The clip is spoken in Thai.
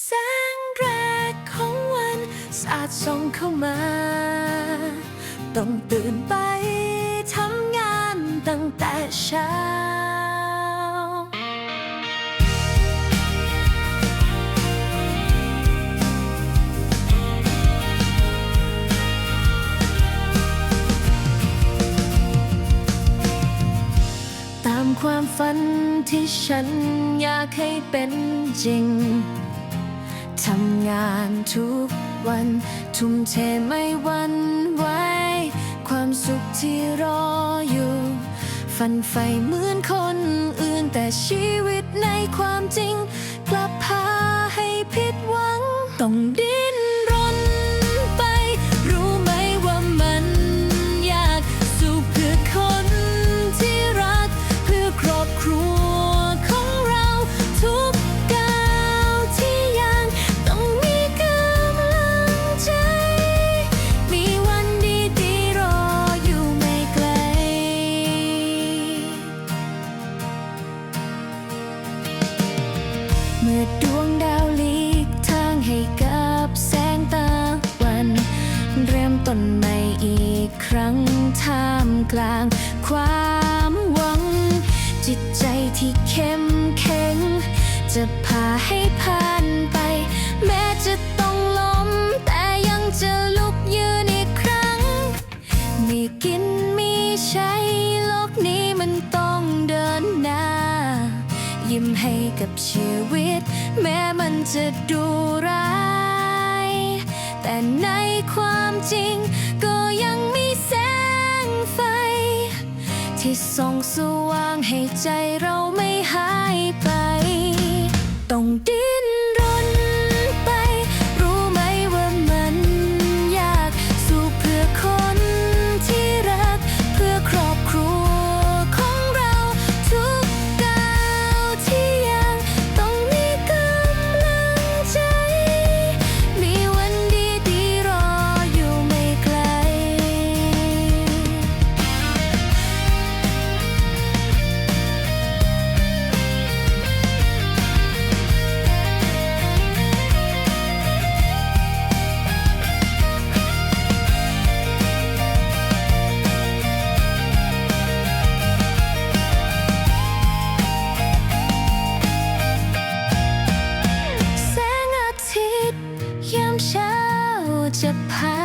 แสงแรกของวันสาดส่องเข้ามา ต้องตื่นไปทำงานตั้งแต่เช้าตามความฝันที่ฉันอยากให้เป็นจริง ทุกวัน ทุ่มเทไม่หวันไหวความสุขที่รออยู่ ฝันใฝ่เหมือนคนอื่นแต่ชีวิตในความจริง กลับพาให้ผิดหวัง ต้องดิ้น เมื่อดวงดาวหลีกทางให้กับแสงตะวัน เริ่มต้นใหม่อีกครั้งท่ามกลางความหวัง จิตใจที่เข้มแข็ง จะพาให้ผ่านไป แม้จะต้องล้ม แต่ยังจะลุกยืนอีกครั้ง มีกินมีใช้โลกนี้มันต้องเดินหน้า ยิ้มให้กับชีวิต แม้มันจะดูร้าย แต่ในความจริงก็ยังมีแสงไฟ ที่ส่องสว่างให้ใจเราไม่ จะพา